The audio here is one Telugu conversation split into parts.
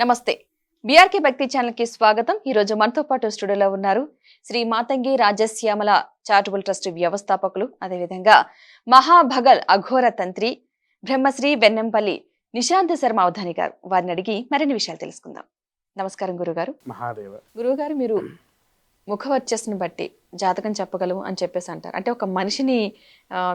నమస్తే. బీఆర్కే భక్తి ఛానల్కి స్వాగతం. ఈ రోజు మనతో పాటు స్టూడియోలో ఉన్నారు శ్రీ మాతంగి రాజశ్యామల చారిటబుల్ ట్రస్ట్ వ్యవస్థాపకులు అదేవిధంగా మహాభగల్ అఘోర తంత్రి బ్రహ్మశ్రీ వెన్నెంపల్లి నిశాంత్ శర్మ అవధాని గారు. వారిని అడిగి మరిన్ని విషయాలు తెలుసుకుందాం. నమస్కారం గురుగారు. మహాదేవ. గురువుగారు మీరు ముఖవర్చస్సును బట్టి జాతకం చెప్పగలవు అని చెప్పేసి అంటారు. అంటే ఒక మనిషిని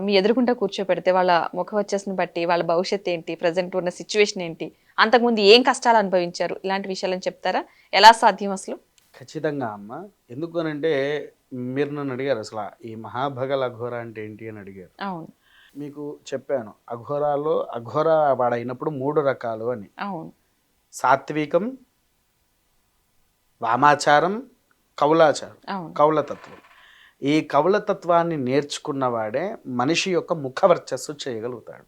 మీ ఎదురుకుంటా కూర్చోపెడితే వాళ్ళ ముఖవర్చస్సును బట్టి వాళ్ళ భవిష్యత్తు ఏంటి ప్రజెంట్ ఉన్న సిచ్యువేషన్ ఏంటి అంతకుముందు ఏం కష్టాలు అనుభవించారు? ఇలాంటి విషయాలను చెప్తారా? ఎలా సాధ్యం అసలు? ఖచ్చితంగా అమ్మ. ఎందుకు అంటే మీరు నన్ను అడిగారు అసలు ఈ మహాభగల అఘోర అంటే ఏంటి అని అడిగారు. అవును. మీకు చెప్పాను. అఘోరాలో అఘోర వాడైనప్పుడు మూడు రకాలు అని. అవును. సాత్వికం వామాచారం కౌలాచారం కౌలతత్వం. ఈ కౌలతత్వాన్ని నేర్చుకున్నవాడే మనిషి యొక్క ముఖ వర్చస్సు చేయగలుగుతాడు.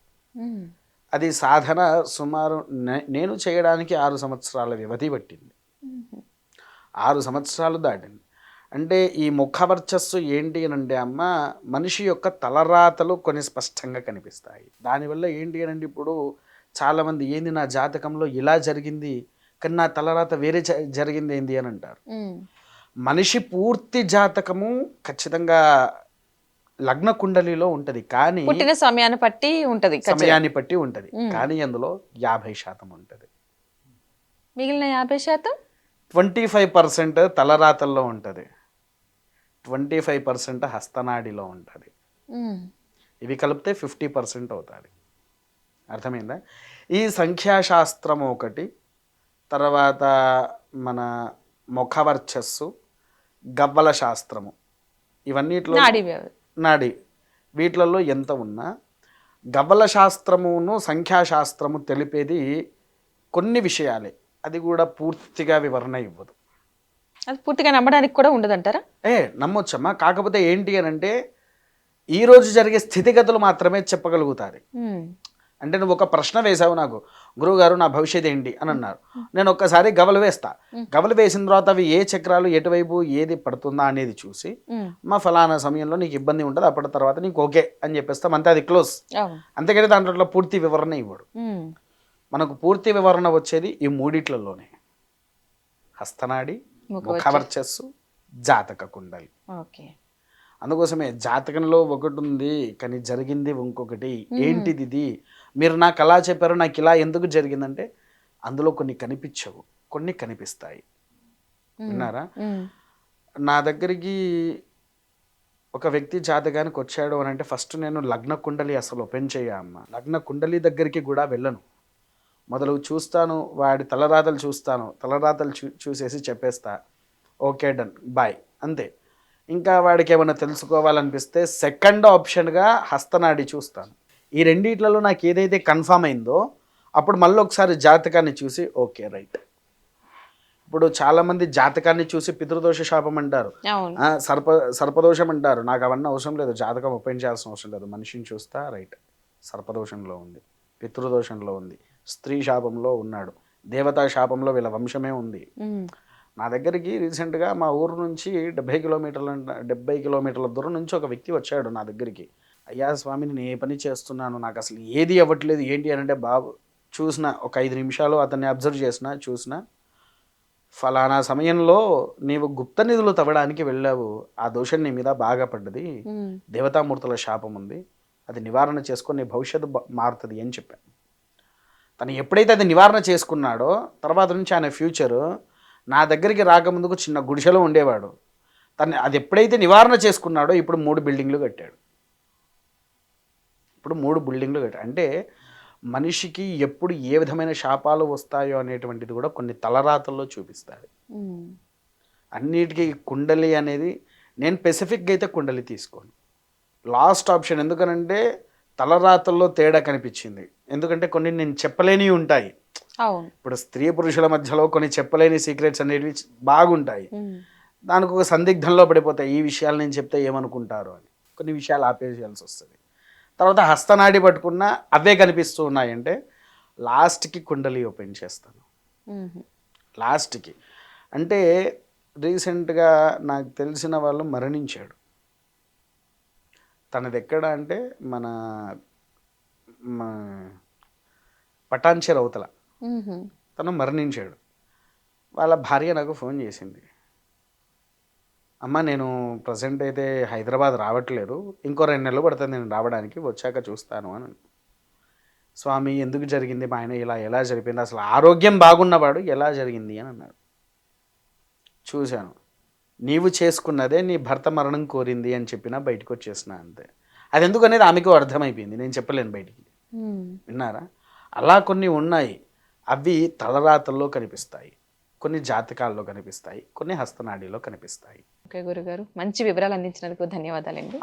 అది సాధన సుమారు నేను చేయడానికి ఆరు సంవత్సరాల వ్యవధి పట్టింది. ఆరు సంవత్సరాలు దాటింది. అంటే ఈ ముఖ వర్చస్సు ఏంటి అని అంటే అమ్మ మనిషి యొక్క తలరాతలు కొన్ని స్పష్టంగా కనిపిస్తాయి. దానివల్ల ఏంటి అని అంటే ఇప్పుడు చాలామంది ఏంది నా జాతకంలో ఇలా జరిగింది కానీ నా తలరాత వేరే జరిగింది ఏంది? అని అంటారు. మనిషి పూర్తి జాతకము ఖచ్చితంగా లగ్న కుండలిలో ఉంటది కానీ పుట్టిన సమయాన్ని బట్టి ఉంటది. సమయాన్ని బట్టి ఉంటది. కానీ అందులో యాభై శాతం ఉంటది. మిగిలిన యాభై శాతం? ట్వంటీ ఫైవ్ పర్సెంట్ తలరాతల్లో ఉంటుంది. ట్వంటీ ఫైవ్ పర్సెంట్ హస్తనాడిలో ఉంటుంది. ఇవి కలిపితే ఫిఫ్టీ పర్సెంట్ అవుతుంది. అర్థమైందా? ఈ సంఖ్యాశాస్త్రం ఒకటి తర్వాత మన ముఖవర్చస్సు గవ్వల శాస్త్రము. ఇవన్నిట్లో నాడీ వీటిలలో ఎంత ఉన్నా గవ్వల శాస్త్రమును సంఖ్యాశాస్త్రము తెలిపేది కొన్ని విషయాలే. అది కూడా పూర్తిగా వివరణ ఇవ్వదు. అది పూర్తిగా నమ్మడానికి కూడా ఉండదంటారా? ఏ నమ్మొచ్చమ్మా. కాకపోతే ఏంటి అని అంటే ఈ రోజు జరిగే స్థితిగతులు మాత్రమే చెప్పగలుగుతారు. అంటే నువ్వు ఒక ప్రశ్న వేసావు నాకు. గురువుగారు నా భవిష్యత్ ఏంటి? అని అన్నారు. నేను ఒక్కసారి గవలు వేస్తా. గవలు వేసిన తర్వాత అవి ఏ చక్రాలు ఎటువైపు ఏది పడుతుందా అనేది చూసి. మా ఫలానా సమయంలో నీకు ఇబ్బంది ఉంటుంది అప్పటి తర్వాత నీకు ఓకే అని చెప్పేస్తాం అంతే అది క్లోజ్. అంతేకాని దాంట్లో పూర్తి వివరణ ఇవ్వడు. మనకు పూర్తి వివరణ వచ్చేది ఈ మూడిట్లలోనే. హస్తనాడి ముఖవర్చస్సు జాతక కుండలి. ఓకే. అందుకోసమే జాతకంలో ఒకటి ఉంది కానీ జరిగింది ఇంకొకటి. ఏంటిది ఇది? మీరు నాకు అలా చెప్పారు నాకు ఇలా ఎందుకు జరిగిందంటే అందులో కొన్ని కనిపించవు కొన్ని కనిపిస్తాయి. విన్నారా. నా దగ్గరికి ఒక వ్యక్తి జాతకానికి వచ్చాడు అని అంటే ఫస్ట్ నేను లగ్న కుండలి అసలు ఓపెన్ చేయమ్మ లగ్న కుండలి దగ్గరికి కూడా వెళ్ళను. మొదలు చూస్తాను వాడి తలరాతలు చూస్తాను తలరాతలు చూ చూసేసి చెప్పేస్తా. ఓకే డన్ బాయ్ అంతే. ఇంకా వాడికి ఏమైనా తెలుసుకోవాలనిపిస్తే సెకండ్ ఆప్షన్గా హస్తనాడి చూస్తాను. ఈ రెండిట్లలో నాకు ఏదైతే కన్ఫామ్ అయిందో అప్పుడు మళ్ళీ ఒకసారి జాతకాన్ని చూసి ఓకే రైట్. ఇప్పుడు చాలామంది జాతకాన్ని చూసి పితృదోష శాపం అంటారు. సర్ప సర్పదోషం అంటారు. నాకు అవన్నీ అవసరం లేదు. జాతకం ఓపెన్ చేయాల్సిన అవసరం లేదు. మనిషిని చూస్తా రైట్. సర్పదోషంలో ఉంది. పితృదోషంలో ఉంది. స్త్రీ శాపంలో ఉన్నాడు. దేవతా శాపంలో వీళ్ళ వంశమే ఉంది. నా దగ్గరికి రీసెంట్గా మా ఊరు నుంచి డెబ్బై కిలోమీటర్ల డెబ్బై కిలోమీటర్ల దూరం నుంచి ఒక వ్యక్తి వచ్చాడు నా దగ్గరికి. అయ్యా స్వామి నేను ఏ పని చేస్తున్నాను నాకు అసలు ఏది అవ్వట్లేదు. ఏంటి అని అంటే బాబు చూసిన ఒక ఐదు నిమిషాలు అతన్ని అబ్జర్వ్ చేసిన చూసిన ఫలానా సమయంలో నీవు గుప్త నిధులు తవ్వడానికి వెళ్ళావు. ఆ దోషం నీ మీద బాగా పడ్డది. దేవతామూర్తుల శాపం ఉంది. అది నివారణ చేసుకొని నీ భవిష్యత్తు మారుతుంది అని చెప్పాను. తను ఎప్పుడైతే అది నివారణ చేసుకున్నాడో తర్వాత నుంచి ఆయన ఫ్యూచర్ నా దగ్గరికి రాకముందుకు చిన్న గుడిసెలో ఉండేవాడు. తను అది ఎప్పుడైతే నివారణ చేసుకున్నాడో ఇప్పుడు మూడు బిల్డింగ్లు కట్టాడు. ఇప్పుడు మూడు బిల్డింగ్లు కట్టాడు అంటే మనిషికి ఎప్పుడు ఏ విధమైన శాపాలు వస్తాయో అనేటువంటిది కూడా కొన్ని తలరాతల్లో చూపిస్తాడు. అన్నిటికీ కుండలి అనేది నేను స్పెసిఫిక్గా అయితే కుండలి తీసుకోను. లాస్ట్ ఆప్షన్ ఎందుకనంటే తలరాతల్లో తేడా కనిపించింది. ఎందుకంటే కొన్ని నేను చెప్పలేనివి ఉంటాయి. ఇప్పుడు స్త్రీ పురుషుల మధ్యలో కొన్ని చెప్పలేని సీక్రెట్స్ అనేవి బాగుంటాయి. దానికి ఒక సందిగ్ధంలో పడిపోతాయి. ఈ విషయాలు నేను చెప్తే ఏమనుకుంటారు అని. కొన్ని విషయాలు ఆపేయాల్సి వస్తుంది. తర్వాత హస్తనాడి పట్టుకున్న అవే కనిపిస్తూ ఉన్నాయంటే లాస్ట్కి కుండలి ఓపెన్ చేస్తాను. లాస్ట్కి. అంటే రీసెంట్గా నాకు తెలిసిన వాళ్ళు మరణించాడు. తనది ఎక్కడ అంటే మన పటాన్చెర్ అవతల. తను మరణించాడు. వాళ్ళ భార్య నాకు ఫోన్ చేసింది. అమ్మ నేను ప్రజెంట్ అయితే హైదరాబాద్ రావట్లేదు. ఇంకో రెండు నెలలు పడుతుంది నేను రావడానికి వచ్చాక చూస్తాను అని. స్వామి ఎందుకు జరిగింది? మా ఆయన ఇలా ఎలా జరిపింది అసలు ఆరోగ్యం బాగున్నవాడు ఎలా జరిగింది అని అన్నాడు. చూశాను. నీవు చేసుకున్నదే నీ భర్త మరణం కోరింది అని చెప్పినా బయటకు వచ్చేసిన అంతే. అది ఎందుకు అనేది ఆమెకు అర్థమైపోయింది. నేను చెప్పలేను బయటికి. విన్నారా? అలా కొన్ని ఉన్నాయి. అవి తలరాతల్లో కనిపిస్తాయి. కొన్ని జాతకాల్లో కనిపిస్తాయి. కొన్ని హస్తనాడిలో కనిపిస్తాయి. ఓకే గురుగారు. మంచి వివరాలు అందించినందుకు ధన్యవాదాలండి.